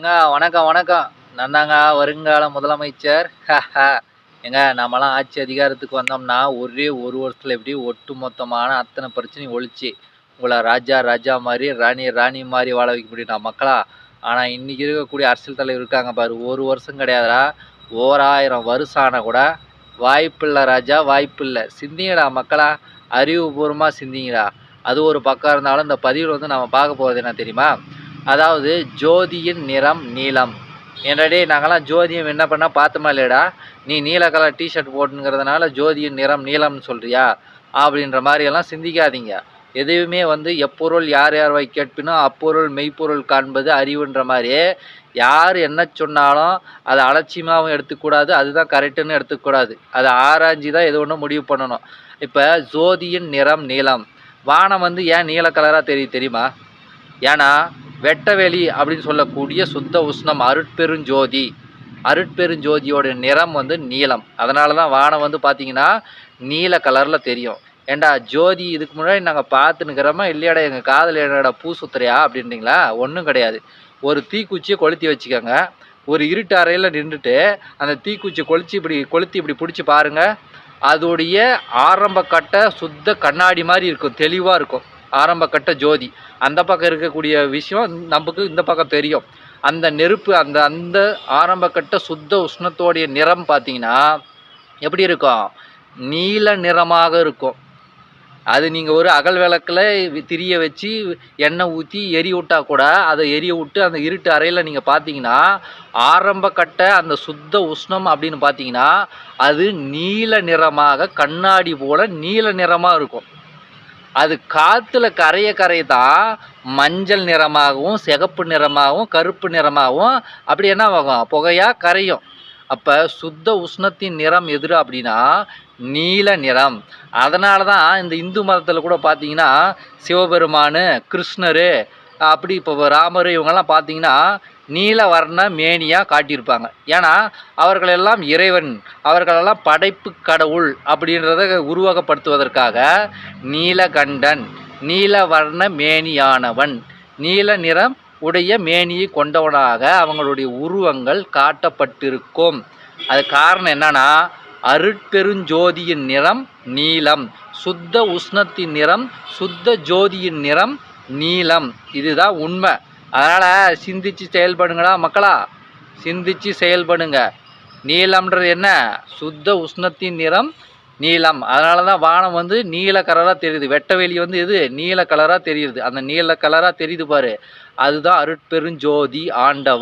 ஏங்க வணக்கம் வணக்கம். நான் தாங்க வருங்கால முதலமைச்சர். ஏங்க நம்மலாம் ஆட்சி அதிகாரத்துக்கு வந்தோம்னா ஒரே ஒரு வருஷத்தில் எப்படி ஒட்டு மொத்தமான அத்தனை பிரச்சனையும் ஒழிச்சு உங்களை ராஜா ராஜா மாதிரி ராணி ராணி மாதிரி வாழ வைக்க முடியும் நான் மக்களா? ஆனால் இன்றைக்கி இருக்கக்கூடிய அரசியல் தலைவர் இருக்காங்க பாரு. ஒரு வருஷம் கிடையாதுடா. ஓராயிரம் வருஷம் ஆனால் கூட வாய்ப்பில்லை ராஜா வாய்ப்பில்லை. சிந்திங்கடா மக்களா. அறிவுபூர்வமாக சிந்திங்கடா. அது ஒரு பக்கம் இருந்தாலும் இந்த பதிவில் வந்து நம்ம பார்க்க போகிறது என்ன தெரியுமா? அதாவது ஜோதியின் நிறம் நீளம் என்னடே நாங்களாம் ஜோதியம் என்ன பண்ணால் பார்த்தோமா இல்லையடா? நீ நீல கலர் டிஷர்ட் போட்டுங்கிறதுனால ஜோதியின் நிறம் நீளம்னு சொல்கிறியா அப்படின்ற மாதிரியெல்லாம் சிந்திக்காதீங்க. எதுவுமே வந்து எப்பொருள் யார் யார் வை கேட்பினோ அப்பொருள் மெய்ப்பொருள் காண்பது அறிவுன்ற மாதிரி யார் என்ன சொன்னாலும் அதை அலட்சியமாகவும் எடுத்துக்கூடாது அதுதான் கரெக்டுன்னு எடுத்துக்கூடாது. அதை ஆராய்ஞ்சி தான் எது ஒன்று முடிவு பண்ணணும். இப்போ ஜோதியின் நிறம் நீளம் வானம் வந்து ஏன் நீல கலராக தெரியும் தெரியுமா? ஏன்னா வெட்டவெளி அப்படின்னு சொல்லக்கூடிய சுத்த உஷ்ணம் அருட்பெருஞ்சோதி. அருட்பெருஞ்சோதியோட நிறம் வந்து நீலம். அதனால தான் வானம் வந்து பார்த்தீங்கன்னா நீல கலரில் தெரியும். ஏண்டா ஜோதி இதுக்கு முன்னாடி நாங்கள் பார்த்துனுக்கிறோமா இல்லையாடா எங்கள் காதில் என்னடா பூ சுத்துறையா அப்படின்றீங்களா? ஒன்றும் கிடையாது. ஒரு தீக்குச்சியை கொளுத்தி வச்சுக்கோங்க. ஒரு இருட்டு அறையில் நின்றுட்டு அந்த தீக்குச்சியை கொளுத்தி இப்படி கொளுத்தி இப்படி பிடிச்சி பாருங்கள் அதோடைய ஆரம்ப கட்ட சுத்த கண்ணாடி மாதிரி இருக்கும் தெளிவாக இருக்கும். ஆரம்ப கட்ட ஜோதி. அந்த பக்கம் இருக்கக்கூடிய விஷயம் நமக்கு இந்த பக்கம் தெரியும். அந்த நெருப்பு அந்த அந்த ஆரம்ப கட்ட சுத்த உஷ்ணத்தோடைய நிறம் பார்த்தீங்கன்னா எப்படி இருக்கும்? நீல நிறமாக இருக்கும். அது நீங்கள் ஒரு அகல் விளக்கில் திரிய வச்சு எண்ணெய் ஊற்றி எரி விட்டால் கூட அதை எரிய விட்டு அந்த இருட்டு அறையில் நீங்கள் பார்த்தீங்கன்னா ஆரம்ப கட்ட அந்த சுத்த உஷ்ணம் அப்படின்னு பார்த்தீங்கன்னா அது நீல நிறமாக கண்ணாடி போல் நீல நிறமாக இருக்கும். அது காற்றுல கரைய கரைதான் மஞ்சள் நிறமாகவும் சிகப்பு நிறமாகவும் கருப்பு நிறமாகவும் அப்படி என்ன ஆகும்? புகையாக கரையும். அப்போ சுத்த உஷ்ணத்தின் நிறம் எதிர் அப்படின்னா நீல நிறம். அதனால தான் இந்த இந்து மதத்தில் கூட பார்த்தீங்கன்னா சிவபெருமான் கிருஷ்ணர் அப்படி இப்போ ராமர் இவங்கெல்லாம் பார்த்தீங்கன்னா நீல வர்ண மேனியாக காட்டியிருப்பாங்க. ஏன்னா அவர்களெல்லாம் இறைவன் அவர்களெல்லாம் படைப்பு கடவுள் அப்படின்றத உருவகப்படுத்துவதற்காக நீலகண்டன் நீலவர்ண மேனியானவன் நீல நிறம் உடைய மேனியை கொண்டவனாக அவங்களுடைய உருவங்கள் காட்டப்பட்டிருக்கும். அது காரணம் என்னன்னா அருட்பெருஞ்சோதியின் நிறம் நீலம் சுத்த உஷ்ணத்தின் நிறம் சுத்த ஜோதியின் நிறம் நீலம் இதுதான் உண்மை. அதனால் சிந்திச்சு செயல்படுங்களா மக்களா? சிந்திச்சு செயல்படுங்க. நீளம்ன்றது என்ன? சுத்த உஷ்ணத்தின் நிறம் நீலம் அதனால தான் வானம் வந்து நீல கலராக தெரியுது. வெட்ட வெளி வந்து எது? நீல கலராக தெரியுது. அந்த நீல கலராக தெரியுது பாரு. அதுதான் அருட்பெருஞ்சோதி ஆண்டவர்.